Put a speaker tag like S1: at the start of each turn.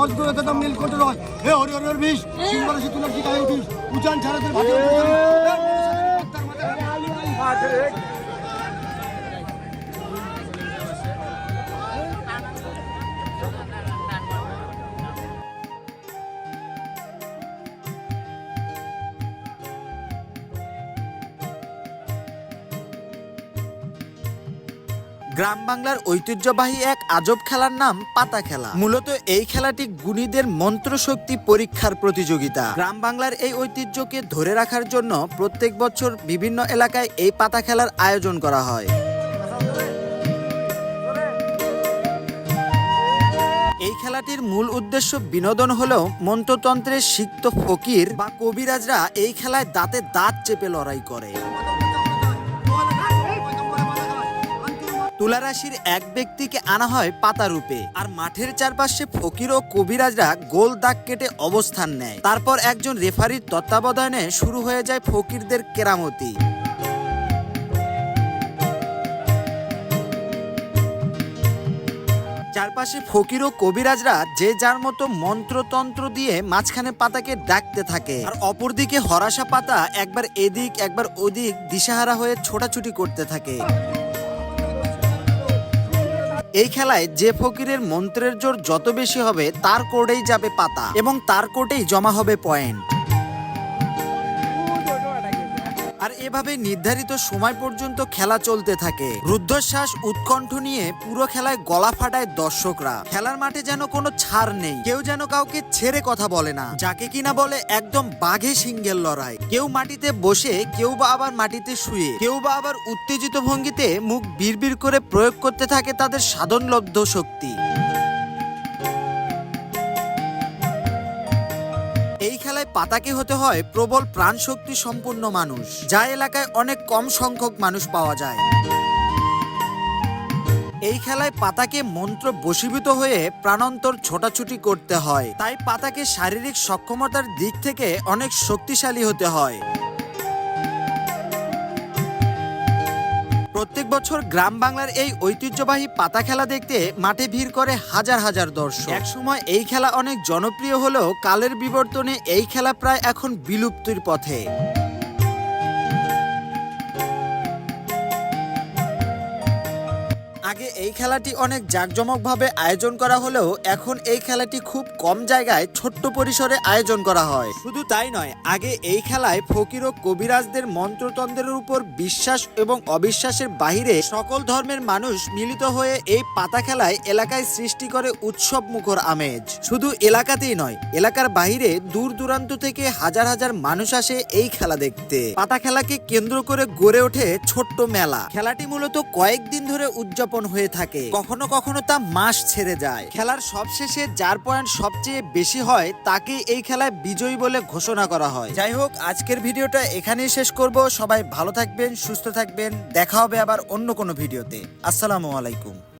S1: একদম নীলকণ্ঠ রয় হে হরি হরি হরি বিষ সিংহরা সে তুলসী গায়ে উঠিস উজান ছাড়াদের
S2: গ্রাম বাংলার ঐতিহ্যবাহী এক আজব খেলার নাম পাতা খেলা। মূলত এই খেলাটি গুণীদের মন্ত্রশক্তি পরীক্ষার প্রতিযোগিতা। গ্রাম বাংলার এই ঐতিহ্যকে ধরে রাখার জন্য প্রত্যেক বছর বিভিন্ন এলাকায় এই পাতা খেলার আয়োজন করা হয়। এই খেলাটির মূল উদ্দেশ্য বিনোদন হলেও মন্ত্রতন্ত্রের সিক্ত ফকির বা কবিরাজরা এই খেলায় দাঁতে দাঁত চেপে লড়াই করে। তুলারাশির এক ব্যক্তিকে আনা হয় পাতা রূপে আর মাঠের চারপাশে ফকির ও কবিরাজরা গোল দাগ কেটে অবস্থান নেয়। তারপর একজন রেফারির তত্ত্বাবধানে শুরু হয়ে যায় ফকিরদের কেরামতি। চারপাশে ফকির ও কবিরাজরা যে যার মতো মন্ত্রতন্ত্র দিয়ে মাঝখানে পাতাকে ডাকতে থাকে, আর অপরদিকে হরাসা পাতা একবার এদিক একবার ওদিক দিশাহারা হয়ে ছোটাছুটি করতে থাকে। এই খেলায় যে ফকিরের মন্ত্রের জোর যত বেশি হবে, তার কোর্টেই যাবে পাতা এবং তার কোর্টেই জমা হবে পয়েন্ট। আর এভাবে নির্ধারিত সময় পর্যন্ত খেলা চলতে থাকে। রুদ্ধশ্বাস, উৎকণ্ঠ নিয়ে পুরো খেলায় গলা ফাটায় দর্শকরা। খেলার মাঠে যেন কোনো ছাড় নেই, কেউ যেন কাউকে ছেড়ে কথা বলে না, যাকে কিনা বলে একদম বাঘে সিঙ্গেল লড়াই। কেউ মাটিতে বসে, কেউ বা আবার মাটিতে শুয়ে, কেউ বা আবার উত্তেজিত ভঙ্গিতে মুখ বিড়বিড় করে প্রয়োগ করতে থাকে তাদের সাধনলব্ধ শক্তি। খেলায় পাতাকে হতে হয় প্রবল প্রাণশক্তি সম্পন্ন মানুষ, যা এলাকায় অনেক কম সংখ্যক মানুষ পাওয়া যায়। এই খেলায় পাতাকে মন্ত্র বশীভূত হয়ে প্রাণান্তর ছোটাছুটি করতে হয়। তাই পাতাকে শারীরিক সক্ষমতার দিক থেকে অনেক শক্তিশালী হতে হয়। বছর গ্রাম বাংলার এই ঐতিহ্যবাহী পাতা খেলা দেখতে মাঠে ভিড় করে হাজার হাজার দর্শক। একসময় এই খেলা অনেক জনপ্রিয় হলেও কালের বিবর্তনে এই খেলা প্রায় এখন বিলুপ্তির পথে। আগে এই খেলাটি অনেক জাঁকজমকভাবে আয়োজন করা হলেও এখন এই খেলাটি খুব কম জায়গায় ছোট্ট পরিসরে আয়োজন করা হয়। শুধু তাই নয়, আগে এই খেলায় ফকির ও কবিরাজদের মন্ত্রতন্ত্রের উপর বিশ্বাস এবং অবিশ্বাসের বাহিরে সকল ধর্মের মানুষ মিলিত হয়ে এই পাতা খেলায় এলাকায় সৃষ্টি করে উৎসব মুখর আমেজ। শুধু এলাকাতেই নয়, এলাকার বাহিরে দূর দূরান্ত থেকে হাজার হাজার মানুষ আসে এই খেলা দেখতে। পাতা খেলাকে কেন্দ্র করে গড়ে ওঠে ছোট্ট মেলা। খেলাটি মূলত কয়েকদিন ধরে উদযাপন হয়ে থাকে। কখনো কখনো তা মাস ছেড়ে যায়। খেলার সবশেষে যার পয়েন্ট সবচেয়ে বেশি হয়, তাকে এই খেলায় বিজয়ী বলে ঘোষণা করা হয়। যাই হোক, আজকের ভিডিওটা এখানেই শেষ করব। সবাই ভালো থাকবেন, সুস্থ থাকবেন। দেখা হবে আবার অন্য কোনো ভিডিওতে। আসসালামু আলাইকুম।